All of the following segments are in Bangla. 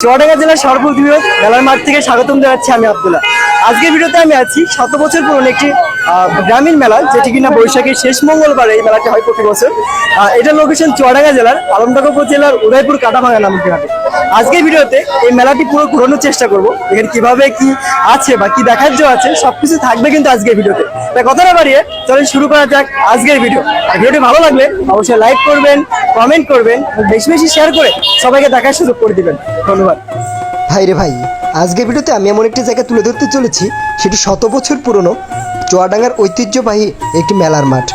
চুয়াডাঙ্গা জেলার সর্ববৃহৎ মেলার মাঠ থেকে স্বাগতম জানাচ্ছি আমি আব্দুল্লাহ। আজকের ভিডিওতে আমি আছি। শত বছর পুরনো একটি গ্রামীণ মেলা, যেটি কিনা বৈশাখের শেষ মঙ্গলবার এই মেলাটি হয় প্রতি বছর। এটার লোকেশন চুয়াডাঙ্গা জেলার, আলমডাঙ্গা উপজেলার উদয়পুর কাটাভাঙা নামক গ্রামে আজকের ভিডিওতে এই মেলাটি পুরো ঘোরানোর চেষ্টা করব। এখানে কীভাবে কি আছে বা কি দেখার আছে, সবকিছু থাকবে কিন্তু আজকের ভিডিওতে। তাই কথা না বাড়িয়ে চলেন শুরু করা যাক আজকের ভিডিও। ভিডিওটি ভালো লাগলে অবশ্যই লাইক করবেন কমেন্ট করবেন বেশি বেশি শেয়ার করে সবাইকে দেখার সুযোগ করে দিবেন। ধন্যবাদ। ভাই রে ভাই আজকের ভিডিওতে আমি এমন একটি জায়গা তুলে ধরতে চলেছি, সেটি শত বছর পুরনো চুয়াডাঙ্গার ঐতিহ্যবাহী একটি মেলার মাঠ।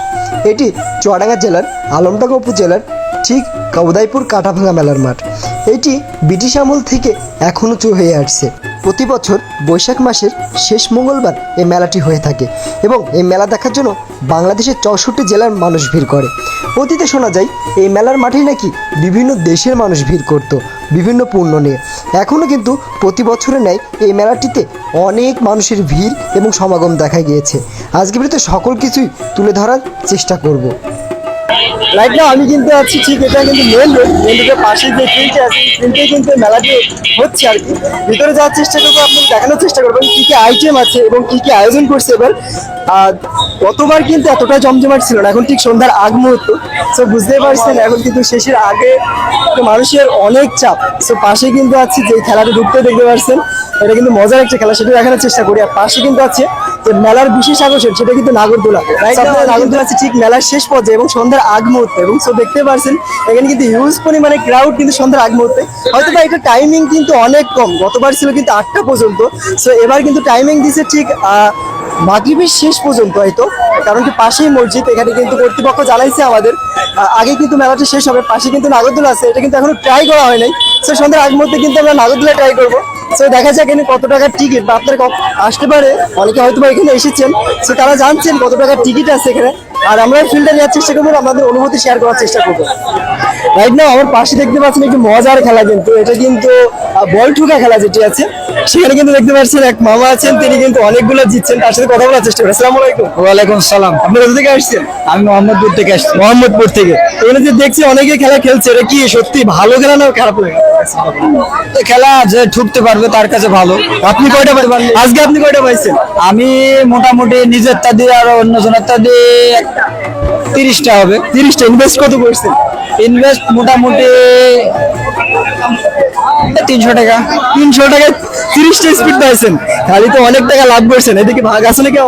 এটি চুয়াডাঙ্গা জেলার আলমডাঙ্গা উপজেলার ঠিক উদয়পুর কাটাভাঙা মেলার মাঠ। এটি ব্রিটিশ আমল থেকে এখনও চু হয়ে আসছে। প্রতি বছর বৈশাখ মাসের শেষ মঙ্গলবার এই মেলাটি হয়ে থাকে এবং এই মেলা দেখার জন্য বাংলাদেশের চৌষট্টি জেলার মানুষ ভিড় করে। অতীতে শোনা যায়, এই মেলার মাঠে নাকি বিভিন্ন দেশের মানুষ ভিড় করত, বিভিন্ন পণ্য নিয়ে। এখনও কিন্তু প্রতি বছরের ন্যায় এই মেলাটিতে অনেক মানুষের ভিড় এবং সমাগম দেখা গিয়েছে। আজকে ভিডিওতে সকল কিছুই তুলে ধরার চেষ্টা করব। রাইট না আমি কিন্তু আছি ঠিক, এটা কিন্তু মেন রোড মেন পাশে যে ফিল্ডটা আছে ফিল্ডে কিন্তু মেলাটি হচ্ছে আর কি। ভিতরে যাওয়ার চেষ্টা করব আপনাকে দেখানোর চেষ্টা করব, কি কি আইটেম আছে এবং কি কি আয়োজন করছে এবার। আর গতবার কিন্তু এতটা জমজমাট ছিল না এখন ঠিক সন্ধ্যার আগ মুহূর্ত। সো বুঝতেই পারছেন এখন কিন্তু শেষের আগে মানুষের অনেক চাপ। সো পাশে কিন্তু আছে যে খেলাটা ঢুকতে দেখতে পারছেন এটা কিন্তু মজার একটা খেলা সেটা দেখানোর চেষ্টা করি। আর পাশে কিন্তু আছে যে মেলার বিশেষ আকর্ষণ সেটা কিন্তু নাগরদোলা। নাগরদোলা আছে ঠিক মেলার শেষ পর্যায়ে এবং সন্ধ্যার আগ মুহূর্তে। এবং সো দেখতে পারছেন এখানে কিন্তু হিউজ পরিমাণে ক্রাউড কিন্তু সন্ধ্যার আগ মুহূর্তে। হয়তো বা এটা টাইমিং কিন্তু অনেক কম গতবার ছিল কিন্তু আটটা পর্যন্ত। সো এবার কিন্তু টাইমিং দিছে ঠিক আহ, মাগরিবের শেষ পর্যন্ত হয়তো, কারণ কি পাশেই মসজিদ, এখানে কিন্তু কর্তৃপক্ষ জ্বালাইছে আমাদের। আগে কিন্তু মেলাটা শেষ হবে, পাশে কিন্তু নাগরদোলা আছে, এটা কিন্তু এখনও ট্রাই করা হয় নাই। সো সন্ধ্যার আগ মধ্যে কিন্তু আমরা নাগরদোলা ট্রাই করব। সো দেখা যাক এখানে কত টাকার টিকিট বা আপনার আসতে পারে, অনেকে হয়তো এখানে এসেছেন। সো তারা জানছেন কত টাকার টিকিট আছে এখানে। আর আমরা ফিল্ডে নেওয়ার চেষ্টা করব আমাদের অনুভূতি শেয়ার করার চেষ্টা করব। রাইট না আমার পাশে দেখতে পাচ্ছেন একটি মজার খেলা কিন্তু এটা কিন্তু বল ঠুকা খেলা যেটি আছে সেখানে কিন্তু দেখতে পাচ্ছেন এক মামা আছেন তিনি কিন্তু অনেকগুলো জিতছেন তার সাথে কথা বলার চেষ্টা করেন আসসালামু আলাইকুম। ওয়ালাইকুম সালাম আপনি কোথা থেকে আসছেন? আমি মোহাম্মদপুর থেকে আসছি। মোহাম্মদপুর থেকে। এখানে যে দেখছি অনেকে খেলা খেলছে এটা কি সত্যি ভালো খেলা না খারাপ লাগে খেলা যে ঠুকতে পারবে তার কাছে ভালো। আপনি কয়টা আজকে আপনি কয়টা পাইছেন? আমি মোটামুটি নিজের তা দিয়ে আর অন্য জনের তা দিয়ে তিরিশটা হবে। তিরিশটা। ইনভেস্ট কত করছেন? ইনভেস্ট মোটামুটি তিনশো টাকা। তিনশো টাকায় তিরিশটা স্পিড পাইছেন। খালি তো অনেক টাকা লাভ করছেন। এদিকে ভাগ আছে নাকি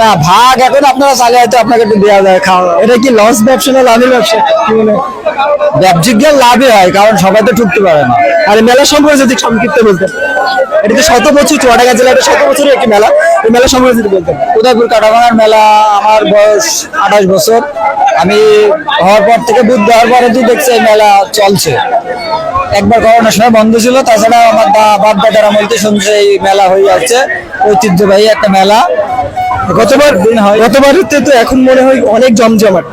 না, ভাগ এখন আপনারা চালে হয়তো আপনাকে একটু দেওয়া যায়। খাওয়া এটা কি লস ব্যবসা না লাভের ব্যবসা? কি মনে হয়? ব্যবসায়িক লাভই হয়, কারণ সবাই তো ঠুকতে পারে না। আর মেলা সম্পর্কে যদি সংক্ষিপ্ত বলতেন এটা তো শত বছর, চুয়াডাঙ্গা জেলা এটা শত বছরের একটি মেলা। এই মেলা সম্পর্কে যদি বলতেন উদয়পুর কাটাভাঙার মেলা, আমার বয়স আঠাশ বছর। আমি হওয়ার পর থেকে বুদ্ধ হওয়ার পরে তো দেখছি এই মেলা চলছে। একবার করোনার সময় বন্ধ ছিল তাছাড়া আমার বা- বাপ দাদার আমলতে শুনছে এই মেলা হয়ে যাচ্ছে। ঐতিহ্যবাহী একটা মেলা। গতবার দিন হয়। গতবার তো এখন মনে হয় অনেক জমজমাট।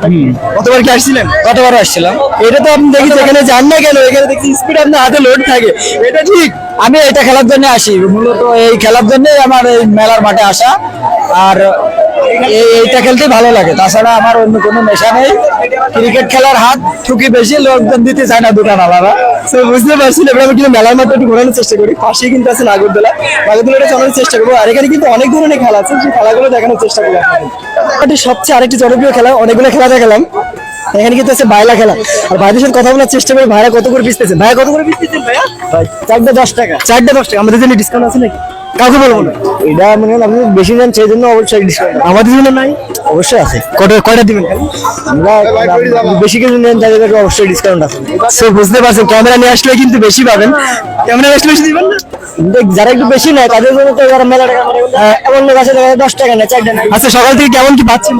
গতবার কি আসছিলেন? কতবার আসছিলাম। এটা তো আপনি দেখি এখানে যান না কেন এখানে দেখছি স্পিড আপনার হাতে লোড থাকে। এটা ঠিক। আমি এটা খেলার জন্য আসি। মূলত এই খেলার জন্যই আমার এই মেলার মাঠে আসা। আর এইটা খেলতেই ভালো লাগে। তাছাড়া আমার অন্য কোনো নেশা নেই। ক্রিকেট খেলার হাত ঠুকি বেশি লোকজন দিতে চায় না দোকান আলাদা। তো বুঝতে পারছি এবার আমি কিন্তু মেলার মাঠে একটু ঘোরানোর চেষ্টা করি। পাশেই কিন্তু আছে নাগরদোলা। নাগরদোলাটা চালানোর চেষ্টা করব। আর এখানে কিন্তু অনেক ধরনের খেলা আছে সেই খেলাগুলো দেখানোর চেষ্টা করি আপনাদের। সবচেয়ে আরেকটি জনপ্রিয় খেলা অনেকগুলো খেলা দেখালাম। এখানে কিন্তু আছে বাইলা খেলা। আর ভাইদের সাথে কথা বলার চেষ্টা করি ভাইরা কত করে পিস পেয়েছেন? ভাইয়া কত করে পিস পেয়েছেন ভাইয়া? চারটে দশ টাকা। চারটে দশ টাকা। আমাদের জন্য ডিসকাউন্ট আছে নাকি? কাউকে বলব না। এটা মনে হয় আপনি বেশি নেন সেই জন্য অবশ্যই ডিসকাউন্ট আমাদের জন্য নাই? অবশ্যই আছে। কয়টা কয়টা দিবেন? আমরা বেশি কিছু নেন তাদের অবশ্যই ডিসকাউন্ট আছে। সো বুঝতে পারছেন ক্যামেরা নিয়ে আসলে কিন্তু বেশি পাবেন। ক্যামেরা আসলে বেশি দিবেন না? দেখ, যারা একটু বেশি নেয় তাদের জন্য তো যারা মেলা টাকা মানে এমন লোক আছে যারা দশ টাকা নেয় চারটে নেয়। আচ্ছা সকাল থেকে কেমন কি পাচ্ছেন?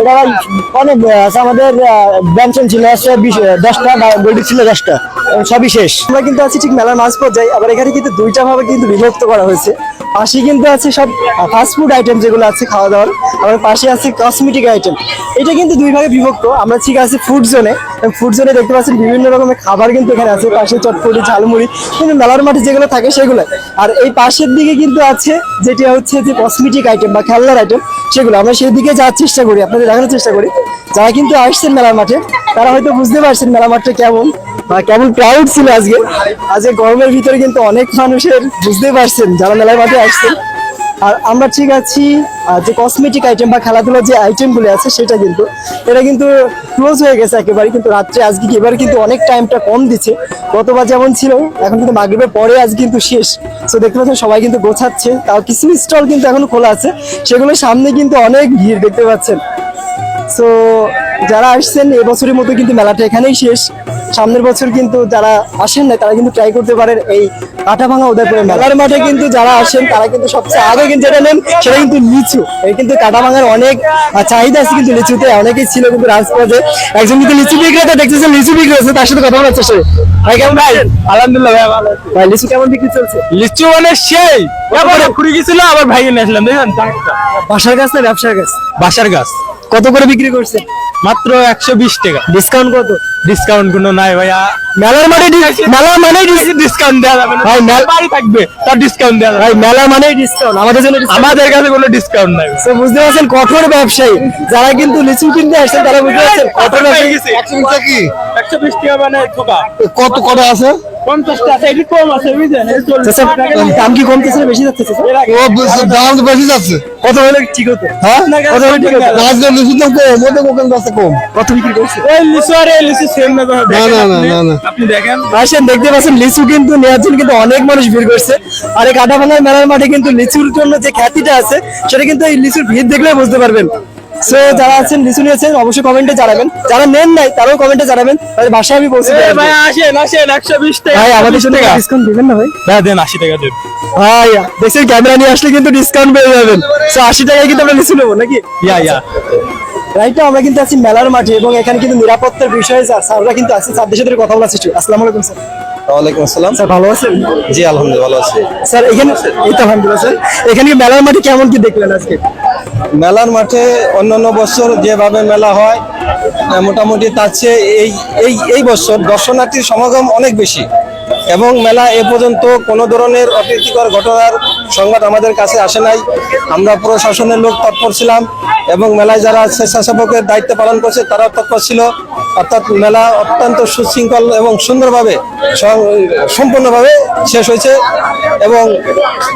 এটা ভাই অনেক আছে আমাদের ব্যঞ্জন ছিল আছে বিশ দশটা বইটি ছিল দশটা। সবই শেষ। আমরা কিন্তু আছি ঠিক মেলার মাঝ পর্যায়ে আবার এখানে কিন্তু দুইটা ভাবে কিন্তু বিভক্ত করা হয়েছে। পাশে কিন্তু আছে সব ফাস্ট ফুড আইটেম যেগুলো আছে খাওয়া দাওয়ার। আবার পাশে আছে কসমেটিক আইটেম এটা কিন্তু দুই ভাগে বিভক্ত। আমরা ঠিক আছে ফুড জোনে ফুড জোনে দেখতে পাচ্ছেন বিভিন্ন রকমের খাবার কিন্তু এখানে আছে। পাশে চটপটি, ঝালমুড়ি, কিন্তু মেলার মাঠে যেগুলো থাকে সেগুলো। আর এই পাশের দিকে কিন্তু আছে যেটা হচ্ছে যে কসমেটিক আইটেম বা খেলনার আইটেম সেগুলো। আমরা সেই দিকে যাওয়ার চেষ্টা করি, আপনাদের দেখানোর চেষ্টা করি। যারা কিন্তু আসছেন মেলার মাঠে, তারা হয়তো বুঝতে পারছেন মেলা মাঠটা কেমন। কেমন ক্রাউড ছিল আজকে? আজকে গরমের ভিতরে কিন্তু অনেক মানুষের, বুঝতেই পারছেন, যারা মেলার মাঠে আসছেন। আর আমরা ঠিক আছি যে কসমেটিক আইটেম বা খেলাধুলার যে আইটেমগুলো আছে, সেটা কিন্তু, এটা কিন্তু ক্লোজ হয়ে গেছে একেবারে, কিন্তু রাত্রে আজকে এবারে কিন্তু অনেক টাইমটা কম দিচ্ছে। গতবার যেমন ছিল, এখন কিন্তু মাগরিবের পরে আজ কিন্তু শেষ। তো দেখতে পাচ্ছেন, সবাই কিন্তু গোছাচ্ছে, তাও কিছু স্টল কিন্তু এখনও খোলা আছে। সেগুলোর সামনে কিন্তু অনেক ভিড়, দেখতে পাচ্ছেন। সো যারা আসছেন এবছরের মতো কিন্তু মেলাটা এখানেই শেষ। সামনের বছর কিন্তু যারা আসেন না তারা কিন্তু ট্রাই করতে পারেন এই কাটা ভাঙা উদয়পুরের মেলার মাঠে কিন্তু যারা আসেন তারা কিন্তু সবচেয়ে আগে কিন্তু যেটা নেন সেটা কিন্তু লিচু। এই কিন্তু কাটা ভাঙার অনেক চাহিদা আছে কিন্তু লিচুতে। অনেকেই ছিল কিন্তু রাজপথে। একজন কিন্তু লিচু বিক্রেতা দেখতেছেন লিচু বিক্রি হচ্ছে তার সাথে কথা বলার চেষ্টা ভাই কেমন আছেন? আলহামদুলিল্লাহ ভাই ভালো ভাই লিচু কেমন বিক্রি চলছে? লিচু মানে সেই। ঘুরে গেছিল আবার ভাই নিয়ে আসলাম দেখেন বাসার গাছ না ব্যবসার গাছ বাসার গাছ কত করে বিক্রি করছে? মাত্র একশো বিশ টাকা। ডিসকাউন্ট কত? ডিসকাউন্ট কোনো নাই ভাইয়া। মেলার মাঠে dis- মেলা মানে ডিসকাউন্ট দেওয়া যাবে না। ভাই, মেল- বাড়ি থাকবে তার ডিসকাউন্ট দেওয়া ভাই মেলা মানে ডিসকাউন্ট আমাদের জন্য আমাদের কাছে কোনো ডিসকাউন্ট নাই। তো বুঝতে পারছেন কঠোর ব্যবসায়ী। যারা কিন্তু লিচু কিনতে আসছেন তারা বুঝতে পারছেন কঠোর ব্যবসায়ী। কি একশো বিশ টাকা। মানে কত কত আছে? পঞ্চাশটা আছে এটি কম আছে বুঝলেন? এই চল্লিশ চাচা, টাকা দাম কি কমতেছে বেশি যাচ্ছে চাচা? দাম বেশি যাচ্ছে। কত হলে ঠিক হতো? হ্যাঁ? কত হলে ঠিক হতো। আজকে লিচু দাম কম ওদের দোকান কাছে কম। কত বিক্রি করছে? ওই লিচু আর এই লিচু সেম না না, না, না, না। আপনি দেখেন। আসেন দেখতে পাচ্ছেন লিচু কিন্তু নেওয়ার জন্য কিন্তু অনেক মানুষ ভিড় করছে। আর এই কাটাভাঙার মেলার মাঠে কিন্তু লিচুর জন্য যে খ্যাতিটা আছে সেটা কিন্তু এই লিচুর ভিড় দেখলে বুঝতে পারবেন। সো যারা আছেন লিচু নিয়েছেন অবশ্যই কমেন্টে জানাবেন। যারা নেন নাই তারাও কমেন্টে জানাবেন। তাহলে বাসায় আমি পৌঁছে এ ভাই আসেন আসেন একশো বিশ টাকা। ভাই আমাদের জন্য ডিসকাউন্ট দিবেন না ভাই? ভাই দেন আশি টাকা দেন। ভাই দেখছেন ক্যামেরা নিয়ে আসলে কিন্তু ডিসকাউন্ট পেয়ে যাবেন। সো আশি টাকায় কিন্তু আমরা লিচু নেব নাকি? ইয়া ইয়া রাইট আমরা কিন্তু আছি মেলার মাঠে এবং এখানে কিন্তু নিরাপত্তার বিষয়ে স্যাররা কিন্তু আছে। স্যারদের সাথে কথা বলার চেষ্টা আসসালামু আলাইকুম স্যার ওয়ালাইকুম আসসালাম। স্যার ভালো আছেন? জি আলহামদুলিল্লাহ ভালো আছি। স্যার এখানে এই তো আলহামদুলিল্লাহ স্যার এখানে মেলার মাঠে কেমন কি দেখলেন আজকে? মেলার মাঠে অন্যান্য বছর যেভাবে মেলা হয় মোটামুটি তার চেয়ে এই এই এই বছর দর্শনার্থীর সমাগম অনেক বেশি। এবং মেলা এ পর্যন্ত কোনো ধরনের অপ্রীতিকর ঘটনার সংবাদ আমাদের কাছে আসে নাই। আমরা প্রশাসনের লোক তৎপর ছিলাম এবং মেলায় যারা স্বেচ্ছাসেবকের দায়িত্ব পালন করছে তারাও তৎপর ছিল। অর্থাৎ মেলা অত্যন্ত সুশৃঙ্খল এবং সুন্দরভাবে সম্পূর্ণভাবে শেষ হয়েছে এবং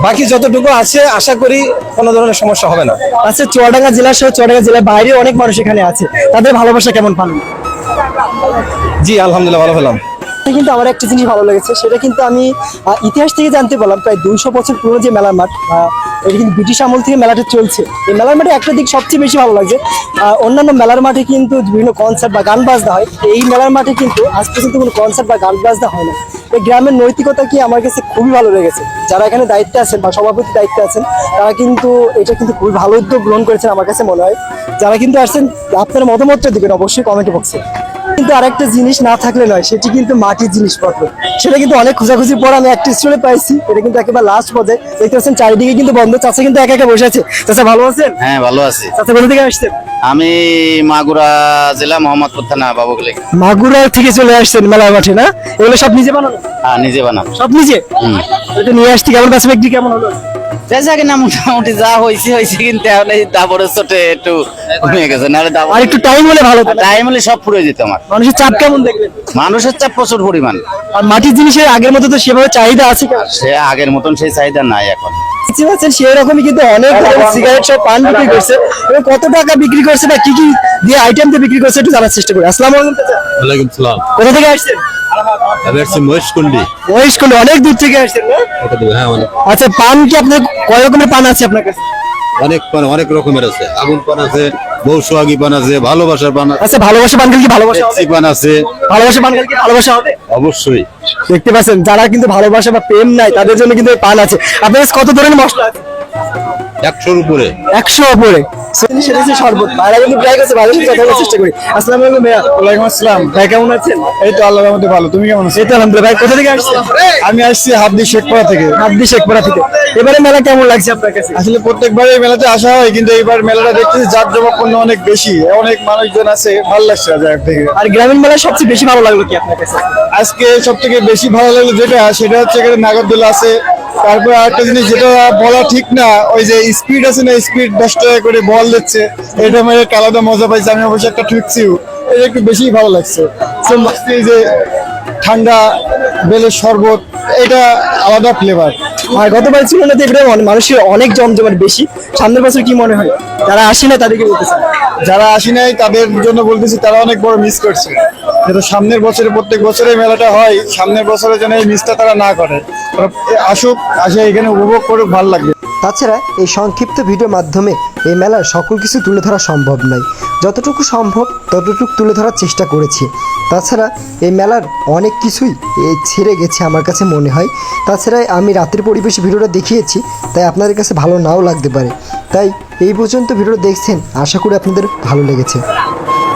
বাকি যতটুকু আছে আশা করি কোনো ধরনের সমস্যা হবে না। আচ্ছা চুয়াডাঙ্গা জেলা সহ চুয়াডাঙ্গা জেলার বাইরে অনেক মানুষ এখানে আছে। তাদের ভালোবাসা কেমন পান জি আলহামদুলিল্লাহ ভালো পেলাম। কিন্তু আমার একটা জিনিস ভালো লেগেছে, সেটা কিন্তু আমি ইতিহাস থেকে জানতে পারলাম, প্রায় দুইশো বছর পুরনো যে মেলার মাঠ এটা কিন্তু ব্রিটিশ আমল থেকে মেলাটা চলছে। এই মেলার মাঠে একটা দিক সবচেয়ে বেশি ভালো লাগছে অন্যান্য মেলার মাঠে কিন্তু বিভিন্ন কনসার্ট বা গান বাজনা হয়। এই মেলার মাঠে কিন্তু আজ পর্যন্ত কোনো কনসার্ট বা গান বাজনা হয় না। এই গ্রামের নৈতিকতা কি আমার কাছে খুবই ভালো লেগেছে। যারা এখানে দায়িত্বে আছেন বা সভাপতি দায়িত্বে আছেন, তারা কিন্তু এটা কিন্তু খুবই ভালো উদ্যোগ গ্রহণ করেছেন আমার কাছে মনে হয়। যারা কিন্তু আসছেন, আপনার মতামতটা দিবেন অবশ্যই কমেন্ট বক্সে কিন্তু আরেকটা জিনিস না থাকলে নয় সেটি কিন্তু মাটির জিনিসপত্র। সেটা কিন্তু অনেক খোঁজাখুঁজি পর আমি একটা স্টোরে পাইছি এটা কিন্তু একেবারে লাস্ট পদে দেখতে পাচ্ছেন চারিদিকে কিন্তু বন্ধ চাষা কিন্তু একা একা বসে আছে। চাষা ভালো আছেন? হ্যাঁ ভালো আছি। চাষা কোথা থেকে আসছেন? আমি মাগুরা জেলা মোহাম্মদপুর থানা বাবুগুলি। মাগুরা থেকে চলে আসছেন মেলার মাঠে না? এগুলো সব নিজে বানানো? হ্যাঁ নিজে বানাম সব নিজে? এটা নিয়ে আসছি কেমন? কাছে বিক্রি কেমন হলো? পেশা কিনা মোটামুটি যা হয়েছে হয়েছে কিন্তু এখন এই দাবরের চোটে একটু কমে গেছে। নাহলে দাবর আর একটু টাইম হলে ভালো টাইম হলে সব পুরো যেত আমার। মানুষের চাপ কেমন দেখবেন মানুষের চাপ প্রচুর পরিমাণ। আর মাটির জিনিসের আগের মতো তো সেভাবে চাহিদা আছে সে আগের মতন সেই চাহিদা নাই এখন। দেখতে পাচ্ছেন সেই রকমই কিন্তু অনেক সিগারেট সব পান বিক্রি করছে। এবং কত টাকা বিক্রি করছে বা কি কি দিয়ে আইটেম দিয়ে বিক্রি করছে একটু জানার চেষ্টা করি। আসসালামু আলাইকুম ওয়ালাইকুম সালাম। কোথা থেকে আসছেন? আমি আসছি মহেশকুন্ডি। মহেশ অনেক দূর থেকে আসছেন না? হ্যাঁ অনেক। আচ্ছা পান কি আপনার কয় রকমের পান আছে আপনার কাছে? অনেক পান অনেক রকমের আছে। আগুন পান আছে বউ সোহাগী পান আছে ভালোবাসার পান আছে। আচ্ছা ভালোবাসা পান খেলে কি ভালোবাসা পান আছে। ভালোবাসা পান কি ভালোবাসা হবে? অবশ্যই। দেখতে পাচ্ছেন, যারা কিন্তু ভালোবাসা বা প্রেম নাই, তাদের জন্য কিন্তু এই পান আছে। আপনার কত ধরনের মশলা আছে? একশোর উপরে। একশো সেটা শরবত ভাইরা কিন্তু ট্রাই করছে সাথে কথা বলার চেষ্টা করি। আসসালামু আলাইকুম ভাইয়া। ওয়ালাইকুম আসসালাম। ভাই কেমন আছেন? এই তো আল্লাহর মধ্যে ভালো। তুমি কেমন আছো? এই তো আলহামদুলিল্লাহ। ভাই কোথা থেকে আসছেন? আমি আসছি হাবদি শেখপাড়া থেকে। হাবদি শেখপাড়া থেকে। এবারে মেলা কেমন লাগছে আপনার কাছে? আসলে প্রত্যেকবারই মেলাতে আসা হয় কিন্তু এইবার মেলাটা দেখতেছি জাঁকজমকপূর্ণ অনেক বেশি। অনেক মানুষজন আছে ভালো লাগছে জায়গা থেকে আর গ্রামীণ মেলায় সবচেয়ে বেশি ভালো লাগল কি আপনার কাছে? আজকে সব থেকে বেশি ভালো লাগল যেটা সেটা হচ্ছে এখানে নাগরদোলা আছে তারপরে আরেকটা জিনিস যেটা বলা ঠিক না ওই যে স্পিড আছে না স্পিড দশ টাকা করে বল দিচ্ছে এটা মেরে আলাদা মজা পাইছে আমি অবশ্যই একটা ঠুকছিও এটা একটু বেশি ভালো লাগছে। এই যে ঠান্ডা বেলের শরবত এটা আলাদা ফ্লেভার আর গতবার ছিল না এবারে মানুষের অনেক জমজমাট বেশি। সামনের বছর কি মনে হয়? যারা আসে না তাদেরকে বলতেছে। যারা আসি নাই তাদের জন্য বলতেছি তারা অনেক বড় মিস করছে। কিন্তু সামনের বছরে, প্রত্যেক বছরে মেলাটা হয়, সামনের বছরে যেন এই মিসটা তারা না করে। আসুক, আসে, এখানে উপভোগ করুক, ভালো লাগবে। তাছাড়া এই সংক্ষিপ্ত ভিডিওর মাধ্যমে এই মেলার সকল কিছু তুলে ধরা সম্ভব নয়। যতটুকু সম্ভব, ততটুকু তুলে ধরার চেষ্টা করেছি। তাছাড়া এই মেলার অনেক কিছুই ছেড়ে গেছে আমার কাছে মনে হয়। তাছাড়া আমি রাতের পরিবেশে ভিডিওটা দেখিয়েছি, তাই আপনাদের কাছে ভালো নাও লাগতে পারে। তাই এই পর্যন্ত ভিডিওটা দেখছেন, আশা করি আপনাদের ভালো লেগেছে।